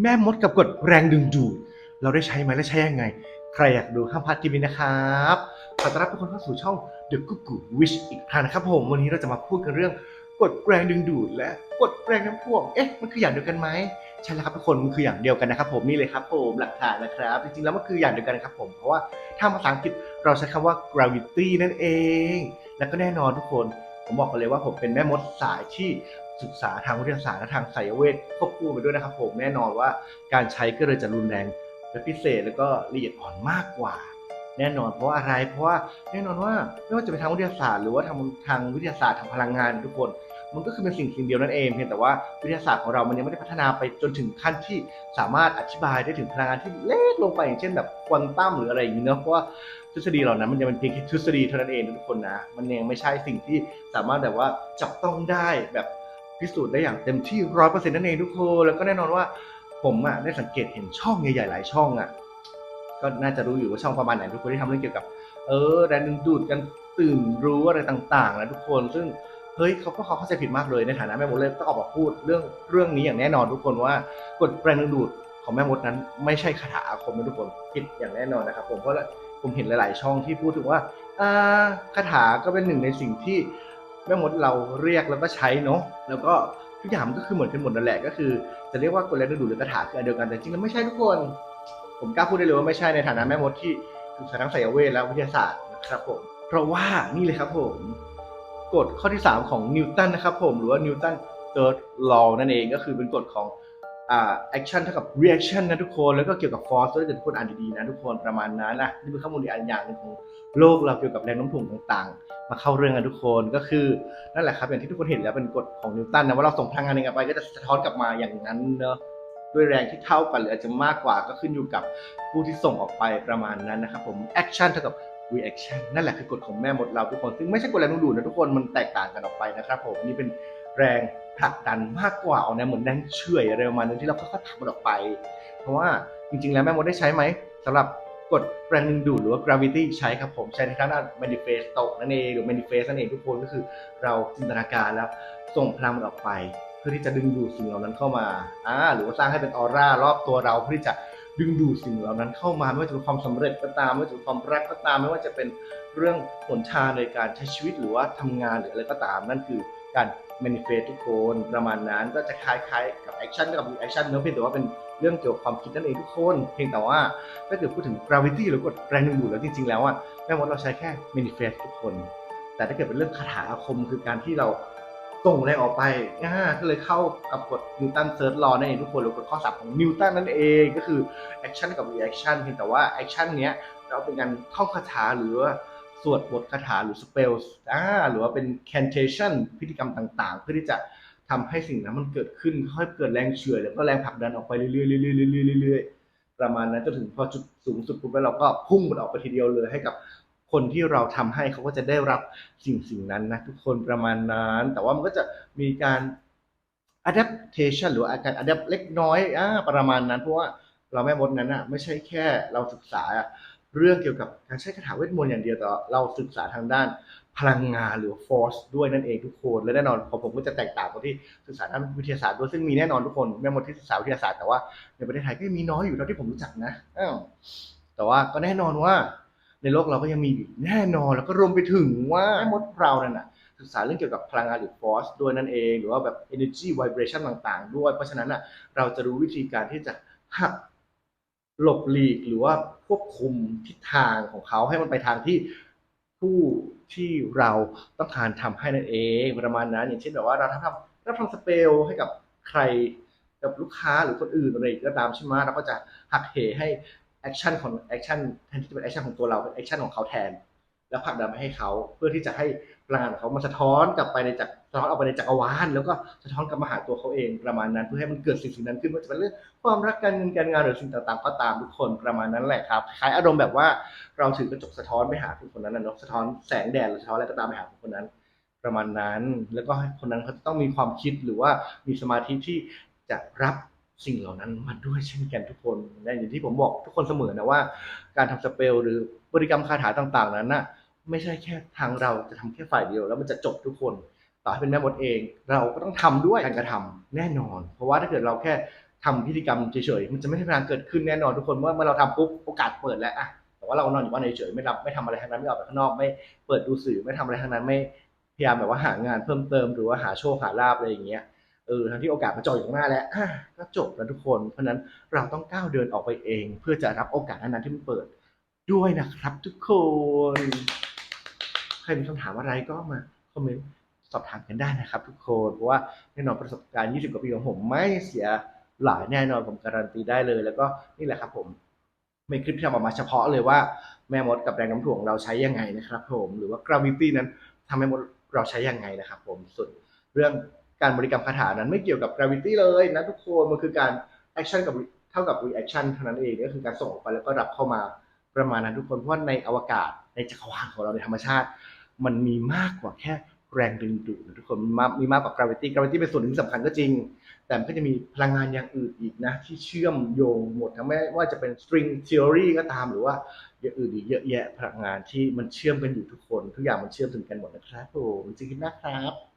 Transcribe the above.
แม่มดกับกฎแรงดึงดูด เราได้ใช้ไหมและใช้ยังไง ใครอยากดูห้ามพลาดคลิปนี้นะครับขอต้อนรับทุกคนเข้าสู่ช่อง The Gugu Wish อีกครั้งนะครับผมวันนี้เราจะมาพูดกันเรื่องกฎแรงดึงดูด และกฎแรงน้ำท่วงเอ๊ะมันคืออย่างเดียวกันไหมใช่แล้วครับทุกคนมันคืออย่างเดียวกันนะครับผมนี่เลยครับผมหลักฐานนะครับ จริงๆแล้วมันคืออย่างเดียวกันนะครับผมเพราะว่าถ้าภาษาอังกฤษเราใช้คำว่า gravity นั่นเอง แล้วก็แน่นอนทุกคน ผมบอกเลยว่าผมเป็นแม่มดสายที่ศึกษาทางวิทยาศาสตร์และทางไสยเวทควบคู่ไปด้วยนะครับผมแน่นอนว่าการใช้ก็เลยจะรุนแรงเป็นพิเศษแล้วก็ละเอียดอ่อนมากกว่า แน่นอนเพราะอะไรเพราะว่าแน่นอนว่าไม่ว่าจะเป็นทางวิทยาศาสตร์ หรือว่าทางทางวิทยาศาสตร์ทางพลังงานทุกคน มันก็คือเป็นสิ่งสิ่งเดียวนั่นเองเพียงแต่ว่าวิทยาศาสตร์ของเรามันยังไม่ได้พัฒนาไปจนถึงขั้นที่สามารถอธิบายได้ถึงพลังงานที่เล็กลงไปอย่างเช่นแบบควอนตัมหรืออะไรอย่างนี้เนอะเพราะว่าทฤษฎีเหล่านั้นมันยังเป็นเพียงแค่ทฤษฎีเท่านั้นเองทุกคนนะมันยังไม่ใช่สิ่งที่สามารถแบบว่าจับต้องได้แบบพิสูจน์ได้อย่างเต็มที่ร้อยเปอร์เซ็นต์นั่นเองทุกคนแล้วก็แน่นอนว่าผมอะได้สังเกตเห็นช่องใหญ่ๆหลายช่องอะก็น่าจะรู้อยู่ว่าช่องประมาณไหนทุกคนที่ทำเรื่องเกี่ยวกับ เออแรงดึงดูดกันตื่นรู้อะไรต่างๆนะทุกคนซึ่ง เฮ้ยเขาก็เขาเข้าใจผิดมากเลยในฐานะแม่มดเลยต้องออกมาพูดเรื่องเรื่องนี้อย่างแน่นอนทุกคนว่ากฎแรงดึงดูดของแม่มดนั้น ไม่ใช่คาถาอาคมนะทุกคนผิดอย่างแน่นอนนะครับ ผมเพราะผมเห็นหลาย ๆ ช่องที่พูดถึงว่าคาถาก็เป็นหนึ่งในสิ่งที่แม่มดเราเรียกแล้วก็ใช้เนาะแล้วก็ทุกอย่างมันก็คือเหมือนกันหมดนั่นแหละก็คือจะเรียกว่ากฎแรงดึงดูดหรือคาถาคืออันเดียวกันแต่จริงๆแล้วไม่ใช่ทุกคน ผมกล้าพูดได้เลยว่าไม่ใช่ในฐานะแม่มดที่ศึกษาทั้งไสยเวทและวิทยาศาสตร์นะครับผมเพราะว่านี่เลยครับผม กฎข้อที่ 3 ของนิวตันนะครับผมหรือว่านิวตัน third law นั่นเองก็คือเป็นกฎของอ่า action เท่ากับ reaction นนะทุกคนแล้วก็เกี่ยวกับ force ถ้าเกิดทุกคนอ่านดีๆนะทุกคนประมาณนั้นนะนี่เป็นข้อมูลอีกอันอย่างหนึงของโลกเราเกี่ยวกับแรงโน้มถ่วงต่างๆ มาเข้าเรื่องกันทุกคนก็คือนั่นแหละครับอย่างที่ทุกคนเห็นแล้วเป็นกฎของนิวตันนะว่าเราส่งพลังงานหนึ่งไปก็จะสะท้อนกลับมาอย่างนั้นเนอะด้วยแรงที่เท่ากันหรืออาจจะมากกว่าก็ขึ้นอยู่กับผู้ที่ส่งออกไปประมาณนั้นนะครับผม action เท่ากับ reaction นั่นแหละคือกฎของแม่มดเราทุกคน ซึ่งไม่ใช่กฎแรงดึงดูดนะทุกคนมันแตกต่างกันออกไปนะครับผมนี่เป็นแรงผลักดันมากกว่าเอานวเหมือนแรงเฉื่อยอะไรประมาณนึงที่เราค่อยๆผลักมันออกไป เพราะว่าจริงๆ แล้วแม่มดได้ใช้ไหมสำหรับกฎแรงดึงดูดหรือว่า gravity ใช้ครับผมใช้ในทางด้าน manifesto นั่นเองหรือ manifest นั่นเองทุกคนก็คือเราจินตนาการแล้วส่งพลังมันออกไป เพื่อที่จะดึงดูดสิ่งเหล่านั้นเข้ามาอ่าหรือว่าสร้างให้เป็นออร่ารอบตัวเราเพื่อที่จะ ดึงดูดสิ่งเหล่านั้นเข้ามาไม่ว่าจะเป็นความสำเร็จก็ตามไม่ว่าจะเป็นความรักก็ตาม ไม่ว่าจะเป็นเรื่องหนทางในการใช้ชีวิตหรือว่าทำงานหรืออะไรก็ตาม นั่นคือการ manifest ทุกคนประมาณนั้นก็จะคล้ายๆกับ action กับ reaction เนอะเพียงแต่ว่าเป็นเรื่องเกี่ยวกับความคิดนั่นเองทุกคน เพียงแต่ว่าถ้าเกิดพูดถึง gravity หรือกฎแรงดึงดูดแล้วจริงๆแล้วอะแม่มดเราใช้แค่ manifest ทุกคน แต่ถ้าเกิดเป็นเรื่องคาถาอาคมคือการที่เรา ส่งแรงออกไปอ่าก็เลยเข้ากับกฎนิวตันเซิร์ชลอนั่นเองทุกคนหรือกฎข้อสามของนิวตันนั่นเองก็คือ action กับ reaction เพียงแต่ว่า action เนี้ยเราเป็นการท่องคาถาหรือว่าสวดบทคาถาหรือ spells อ่าหรือว่าเป็น cantation พิธีกรรมต่างๆ เพื่อที่จะทำให้สิ่งนั้นมันเกิดขึ้นค่อยเกิดแรงเฉื่อยแล้วก็แรงผลักดันออกไปเรื่อยๆเรื่อยๆเรื่อยๆเรื่อยๆประมาณนั้นจนถึงพอจุดสูงสุดปุ๊บแล้วเราก็พุ่งมันออกไปทีเดียวเลยให้กับ คนที่เราทำให้เขาก็จะได้รับสิ่งสิ่งนั้นนะทุกคนประมาณนั้น แต่ว่ามันก็จะมีการ adaptation หรืออาการ adapt เล็กน้อยอ่าประมาณนั้น เพราะว่าเราแม่มดนั้นอะไม่ใช่แค่เราศึกษาเรื่องเกี่ยวกับการใช้คาถาเวทมนต์อย่างเดียวแต่เราศึกษาทางด้านพลังงานหรือ force ด้วยนั่นเองทุกคน และแน่นอนของผมก็จะแตกต่างกับที่ศึกษาด้านวิทยาศาสตร์ด้วยซึ่งมีแน่นอนทุกคนแม่มดที่ศึกษาวิทยาศาสตร์แต่ว่าในประเทศไทยก็มีน้อยอยู่เท่าที่ผมรู้จักนะอ้าวแต่ว่าก็แน่นอนว่า ในโลกเราก็ยังมีอีกแน่นอนแล้วก็รวมไปถึงว่าแม่มดเรานั่นน่ะศึกษาเรื่องเกี่ยวกับพลังงานหรือ force ด้วยนั่นเอง หรือว่าแบบ energy vibration ต่าง ๆ ด้วย เพราะฉะนั้นน่ะเราจะรู้วิธีการที่จะหักหลบหลีกหรือว่าควบคุมทิศทางของเขาให้มันไปทางที่ผู้ที่เราต้องการทำให้นั่นเองประมาณนั้น อย่างเช่นแบบว่าเราทำเราทำสเปลให้กับใครกับลูกค้าหรือคนอื่นอะไรก็ตามใช่ไหมเราก็จะหักเหให้ แอคชั่นของแอคชั่นแทนที่จะเป็นแอคชั่นของตัวเราเป็นแอคชั่นของเขาแทน แล้วผลักดันไปให้เขาเพื่อที่จะให้พลังงานของเขามันสะท้อนกลับไปในจักรสะท้อนออกไปในจักรวาลแล้วก็สะท้อนกลับมาหาตัวเขาเองประมาณนั้น เพื่อให้มันเกิดสิ่งสิ่งนั้นขึ้นไม่ว่าจะเป็นเรื่องความรักการเงินการงานหรือสิ่งต่างๆก็ตามทุกคนประมาณนั้นแหละครับคล้ายอารมณ์แบบว่าเราถือกระจกสะท้อนไปหาคนนั้นนะเนาะสะท้อนแสงแดดหรือสะท้อนอะไรก็ตามไปหาคนนั้น ประมาณนั้น แล้วก็คนนั้นเขาต้องมีความคิดหรือว่ามีสมาธิที่จะรับ สิ่งเหล่านั้นมาด้วยเช่นกันทุกคนนะอย่างที่ผมบอกทุกคนเสมอนะว่า การทำสเปลหรือบริกรรมคาถาต่าง ๆ นั้นน่ะไม่ใช่แค่ทางเราจะทำแค่ฝ่ายเดียว แล้วมันจะจบทุกคนต่อให้เป็นแม่มดเอง เราก็ต้องทำด้วยการกระทำแน่นอน เพราะว่าถ้าเกิดเราแค่ทำพิธีกรรมเฉยๆมันจะไม่มีพลังเกิดขึ้นแน่นอนทุกคนเมื่อเมื่อเราทำปุ๊บโอกาสเปิดแล้วอะแต่ว่าเรานอนอยู่บ้านเฉยๆไม่รับไม่ทำอะไรทั้งนั้นไม่ออกไปข้างนอกไม่เปิดดูสื่อไม่ทำอะไรทั้งนั้นไม่พยายามแบบว่าหางานเพิ่มเติมหรือว่าหาโชคหาลาบอะไรอย่างเงี้ย เออทั้งที่โอกาสมาจออยู่ข้างหน้าแล้วอะก็จบแล้วทุกคน เพราะนั้นเราต้องก้าวเดินออกไปเอง เพื่อจะรับโอกาสนั้นที่มันเปิดด้วยนะครับทุกคน ใครมีคำถามอะไรก็มาคอมเมนต์สอบถามกันได้นะครับ ทุกคนเพราะว่าแน่นอนประสบการณ์ 20 กว่าปีของผมไม่เสียหลายแน่นอนผมการันตีได้เลย แล้วก็นี่แหละครับผมเป็นคลิปที่ทำออกมาเฉพาะเลยว่าแม่มดกับแรงน้ำถ่วงเราใช้ยังไงนะครับ ผมหรือว่า gravity นั้นทำให้มดเราใช้ยังไงนะครับ ผมส่วนเรื่อง การบริกรรมคาถานั้นไม่เกี่ยวกับ gravity เลยนะทุกคนมันคือการ action กับเท่ากับ reaction เท่านั้นเองก็คือการส่งออกไปแล้วก็รับเข้ามาประมาณนั้นทุกคนเพราะว่าในอวกาศในจักรวาลของเราในธรรมชาติ มันมีมากกว่าแค่แรงดึงดูดนะทุกคนมีมากมีมากกว่า gravity gravity เป็นส่วนหนึ่งสำคัญก็จริง แต่มันก็จะมีพลังงานอย่างอื่นอีกนะ ที่เชื่อมโยงหมดทั้งแม้ว่าจะเป็น string theory ก็ตามหรือว่าอย่างอื่นอีกเยอะแยะพลังงานที่มันเชื่อมกันอยู่ทุกคน ทุกอย่างมันเชื่อมถึงกันหมดนะครับผมจริงๆนะครับ